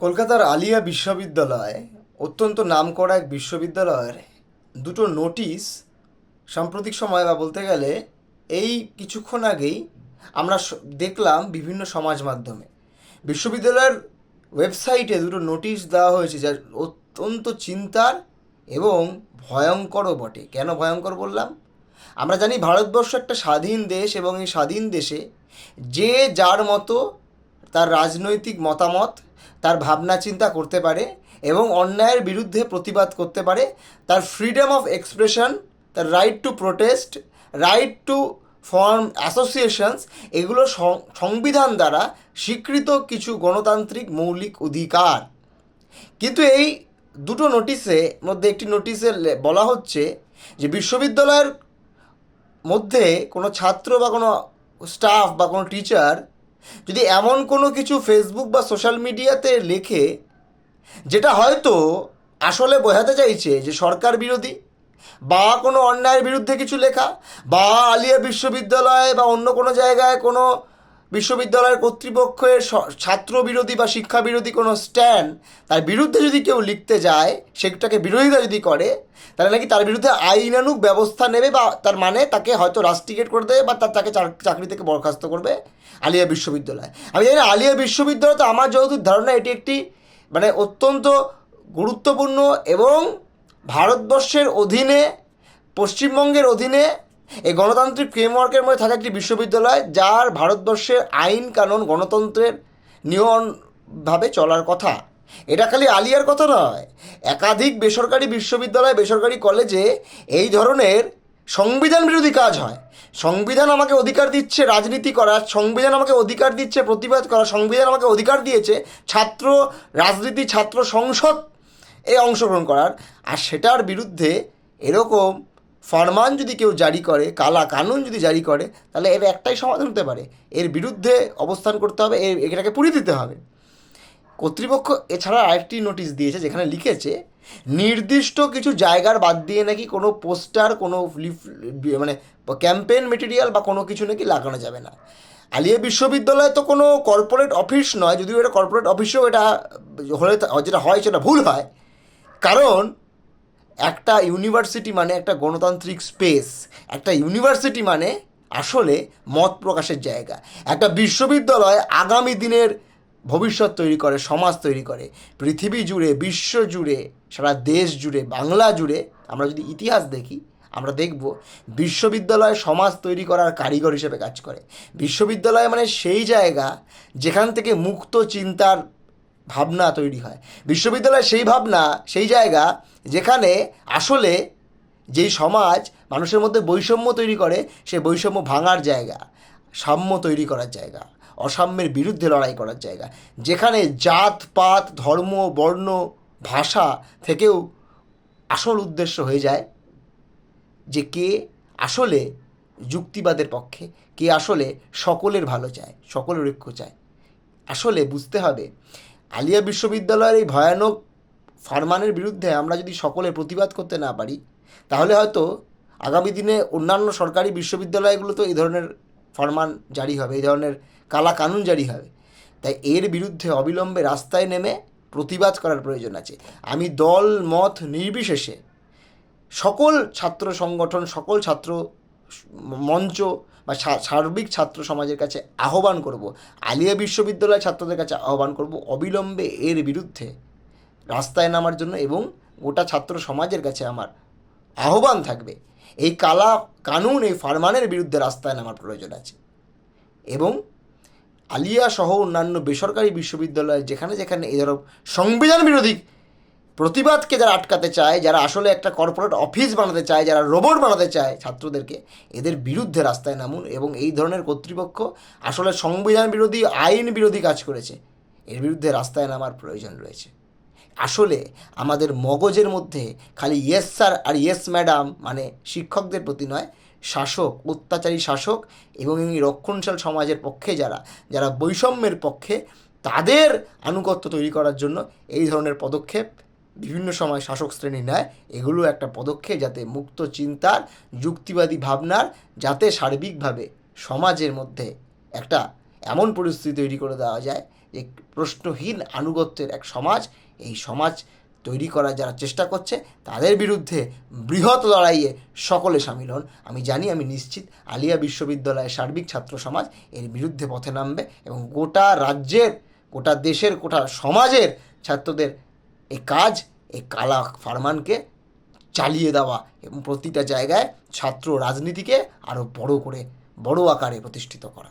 কলকাতার আলিয়া বিশ্ববিদ্যালয় অত্যন্ত নামকরা এক বিশ্ববিদ্যালয়ের দুটো নোটিশ সাম্প্রতিক সময় বা বলতে গেলে এই কিছুক্ষণ আগেই আমরা দেখলাম বিভিন্ন সমাজ মাধ্যমে। বিশ্ববিদ্যালয়ের ওয়েবসাইটে দুটো নোটিশ দেওয়া হয়েছে যা অত্যন্ত চিন্তার এবং ভয়ঙ্করও বটে। কেন ভয়ঙ্কর বললাম? আমরা জানি ভারতবর্ষ একটা স্বাধীন দেশ এবং এই স্বাধীন দেশে যে যার মতো তার রাজনৈতিক মতামত তার ভাবনা চিন্তা করতে পারে এবং অন্যায়ের বিরুদ্ধে প্রতিবাদ করতে পারে, তার ফ্রিডম অফ এক্সপ্রেশন তার right to protest right to form associations এগুলো সংবিধান দ্বারা স্বীকৃত কিছু গণতান্ত্রিক মৌলিক অধিকার। কিন্তু এই দুটো নোটিশে মধ্যে একটি নোটিশে বলা হচ্ছে যে বিশ্ববিদ্যালয়ের মধ্যে কোনো ছাত্র বা কোনো স্টাফ বা কোনো টিচার যদি এমন কোনো কিছু ফেসবুক বা সোশ্যাল মিডিয়াতে লেখে, যেটা হয়তো আসলে বোঝাতে চাইছে যে সরকার বিরোধী, বা কোনো অন্যায়ের বিরুদ্ধে কিছু লেখা, বা আলিয়া বিশ্ববিদ্যালয়ে বা অন্য কোনো জায়গায় কোনো বিশ্ববিদ্যালয়ের কর্তৃপক্ষের ছাত্র বিরোধী বা শিক্ষা বিরোধী কোনো স্ট্যান্ড তার বিরুদ্ধে যদি কেউ লিখতে যায়, সেটাকে বিরোধিতা যদি করে, তাহলে নাকি তার বিরুদ্ধে আইনানুগ ব্যবস্থা নেবে বা তার মানে তাকে হয়তো রাস্টিকেট করে দেবে বা তার, তাকে চাক- চাকরি থেকে বরখাস্ত করবে আলিয়া বিশ্ববিদ্যালয়। আমি জানি আলিয়া বিশ্ববিদ্যালয় তো আমার যতদূর ধারণা এটি একটি মানে অত্যন্ত গুরুত্বপূর্ণ এবং ভারতবর্ষের অধীনে, পশ্চিমবঙ্গের অধীনে এই গণতান্ত্রিক ফ্রেমওয়ার্কের মধ্যে থাকা একটি বিশ্ববিদ্যালয়, যার ভারতবর্ষের আইন কানুন গণতন্ত্রের নিয়মভাবে চলার কথা। এটা খালি আলিয়ার কথা নয়। একাধিক বেসরকারি বিশ্ববিদ্যালয়, বেসরকারি কলেজে এই ধরনের সংবিধান বিরোধী কাজ হয়। সংবিধান আমাকে অধিকার দিচ্ছে রাজনীতি করার, সংবিধান আমাকে অধিকার দিচ্ছে প্রতিবাদ করার, সংবিধান আমাকে অধিকার দিয়েছে ছাত্র রাজনীতি, ছাত্র সংসদ এ অংশগ্রহণ করার। আর সেটার বিরুদ্ধে এরকম ফরমান যদি কেউ জারি করে, কালা কানুন যদি জারি করে, তাহলে এর একটাই সমাধান হতে পারে। এর বিরুদ্ধে অবস্থান করতে হবে, এর এটাকে পুড়িয়ে দিতে হবে। কর্তৃপক্ষ এছাড়া আরেকটি নোটিশ দিয়েছে, যেখানে লিখেছে, নির্দিষ্ট কিছু জায়গার বাদ দিয়ে নাকি কোনো পোস্টার, কোনো লিফ- মানে ক্যাম্পেইন মেটেরিয়াল বা কোনো কিছু নাকি লাগানো যাবে না। আলিয়া বিশ্ববিদ্যালয় তো কোনো কর্পোরেট অফিস নয়, যদিও এটা কর্পোরেট অফিসেও এটা হলে যেটা হয় সেটা ভুল হয়। কারণ একটা ইউনিভার্সিটি মানে একটা গণতান্ত্রিক স্পেস, একটা ইউনিভার্সিটি মানে আসলে মত প্রকাশের জায়গা। একটা বিশ্ববিদ্যালয় আগামী দিনের ভবিষ্যৎ তৈরি করে, সমাজ তৈরি করে। পৃথিবী জুড়ে, বিশ্ব জুড়ে, সারা দেশ জুড়ে, বাংলা জুড়ে, আমরা যদি ইতিহাস দেখি, আমরা দেখব বিশ্ববিদ্যালয় সমাজ তৈরি করার কারিগর হিসেবে কাজ করে। বিশ্ববিদ্যালয় মানে সেই জায়গা যেখান থেকে মুক্ত চিন্তার ভাবনা তৈরি হয়। বিশ্ববিদ্যালয় সেই ভাবনা, সেই জায়গা যেখানে আসলে যেই সমাজ মানুষের মধ্যে বৈষম্য তৈরি করে সে বৈষম্য ভাঙার জায়গা, সাম্য তৈরি করার জায়গা, অসাম্যের বিরুদ্ধে লড়াই করার জায়গা, যেখানে জাত, পাত, ধর্ম, বর্ণ, ভাষা থেকেও আসল উদ্দেশ্য হয়ে যায় যে কে আসলে যুক্তিবাদের পক্ষে, কে আসলে সকলের ভালো চায়, সকলের ঐক্য চায়। আসলে বুঝতে হবে আলিয়া বিশ্ববিদ্যালয়ের এই ভয়ানক ফরমানের বিরুদ্ধে আমরা যদি সকলে প্রতিবাদ করতে না পারি, তাহলে হয়তো আগামী দিনে অন্যান্য সরকারি বিশ্ববিদ্যালয়গুলোতেও এই ধরনের ফরমান জারি হবে, এই ধরনের কালা কানুন জারি হবে। তাই এর বিরুদ্ধে অবিলম্বে রাস্তায় নেমে প্রতিবাদ করার প্রয়োজন আছে। আমি দল, মত নির্বিশেষে সকল ছাত্র সংগঠন, সকল ছাত্র মঞ্চ বা সার্বিক ছাত্র সমাজের কাছে আহ্বান করব। আলিয়া বিশ্ববিদ্যালয় ছাত্রদের কাছে আহ্বান করব অবিলম্বে এর বিরুদ্ধে। রাস্তায় নামার জন্য এবং গোটা ছাত্র সমাজের কাছে আমার আহ্বান থাকবে। এই কালা, কানুন, এই ফারমানের বিরুদ্ধে রাস্তায় নামার প্রয়োজন আছে। এবং আলিয়া সহ অন্যান্য বেসরকারি বিশ্ববিদ্যালয় যেখানে যেখানে এই ধরো সংবিধান বিরোধী প্রতিবাদকে যারা আটকাতে চায়, যারা আসলে একটা কর্পোরেট অফিস বানাতে চায়, যারা রোবট বানাতে চায় ছাত্রদেরকে, এদের বিরুদ্ধে রাস্তায় নামুন এবং এই ধরনের কর্তৃপক্ষ আসলে সংবিধান বিরোধী, আইন বিরোধী কাজ করেছে। এর বিরুদ্ধে রাস্তায় নামার প্রয়োজন রয়েছে। আসলে আমাদের মগজের মধ্যে খালি ইয়েস স্যার আর ইয়েস ম্যাডাম মানে শিক্ষকদের প্রতি নয়, শাসক, অত্যাচারী শাসক এবং এই রক্ষণশীল সমাজের পক্ষে যারা যারা বৈষম্যের পক্ষে তাদের আনুগত্য তৈরি করার জন্য এই ধরনের পদক্ষেপ বিভিন্ন সময় শাসক শ্রেণি নেয়, এগুলো একটা পদক্ষেপ যাতে মুক্ত চিন্তার, যুক্তিবাদী ভাবনার, যাতে সার্বিকভাবে সমাজের মধ্যে একটা এমন পরিস্থিতি তৈরি করে দেওয়া যায় যে প্রশ্নহীন আনুগত্যের এক সমাজ, এই সমাজ তৈরি করার যারা চেষ্টা করছে, তাদের বিরুদ্ধে বৃহৎ লড়াইয়ে সকলে সামিল হন। আমি জানি, আমি নিশ্চিত, আলিয়া বিশ্ববিদ্যালয়ের সার্বিক ছাত্র সমাজ এর বিরুদ্ধে পথে নামবে এবং গোটা রাজ্যের, গোটা দেশের, গোটা সমাজের ছাত্রদের এই কাজ এই কালা ফারমানকে চালিয়ে দেওয়া এবং প্রতিটা জায়গায় ছাত্র রাজনীতিকে আরও বড় করে, বড় আকারে প্রতিষ্ঠিত করা।